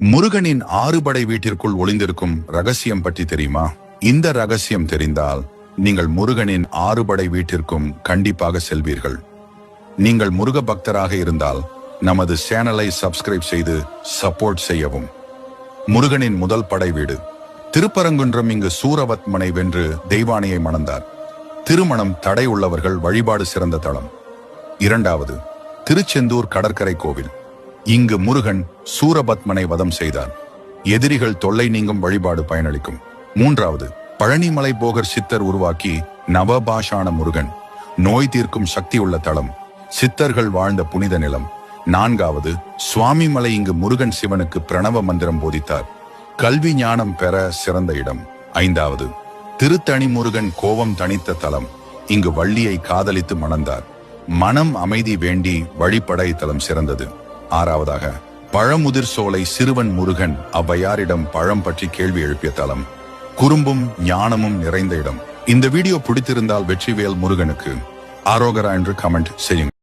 முருகனின் ஆறுபடை வீட்டிற்குள் ஒளிந்திருக்கும் ரகசியம் பற்றி தெரியுமா? இந்த ரகசியம் தெரிந்தால் நீங்கள் முருகனின் ஆறுபடை வீட்டிற்கும் கண்டிப்பாக செல்வீர்கள். நீங்கள் முருக பக்தராக இருந்தால் நமது சேனலை சப்ஸ்கிரைப் செய்து சப்போர்ட் செய்யவும். முருகனின் முதல் படை வீடு. திருப்பரங்குன்றம் இங்கு சூரவத்மனை வென்று தெய்வானையை மணந்தார். திருமணம் தடை உள்ளவர்கள் வழிபாடு சிறந்த தளம் இரண்டாவது திருச்செந்தூர் கடற்கரை கோவில். இங்கு முருகன் சூரபத்மனை வதம் செய்தார். எதிரிகள் தொல்லை நீங்கும் வழிபாடு பயனளிக்கும். மூன்றாவது பழனிமலை போகர் சித்தர் உருவாக்கி நவபாஷான முருகன். நோய் தீர்க்கும் சக்தி உள்ள தளம் சித்தர்கள் வாழ்ந்த புனித நிலம். நான்காவது சுவாமிமலை இங்கு முருகன் சிவனுக்கு பிரணவ மந்திரம் போதித்தார். கல்வி ஞானம் பெற சிறந்த இடம். ஐந்தாவது திருத்தணி முருகன் கோபம் தணித்த தலம். இங்கு வள்ளியை காதலித்து மணந்தார். மனம் அமைதி வேண்டி வழிபட இத்தலம் சிறந்தது. ஆறாவதாக பழமுதிர் சோலை சிறுவன் முருகன் அவ்வையாரிடம் பழம் பற்றி கேள்வி எழுப்பிய தலம் குறும்பும் ஞானமும் நிறைந்த இடம். இந்த வீடியோ பிடித்திருந்தால் வெற்றிவேல் முருகனுக்கு ஆரோகரா என்று கமெண்ட் செய்யுங்கள்.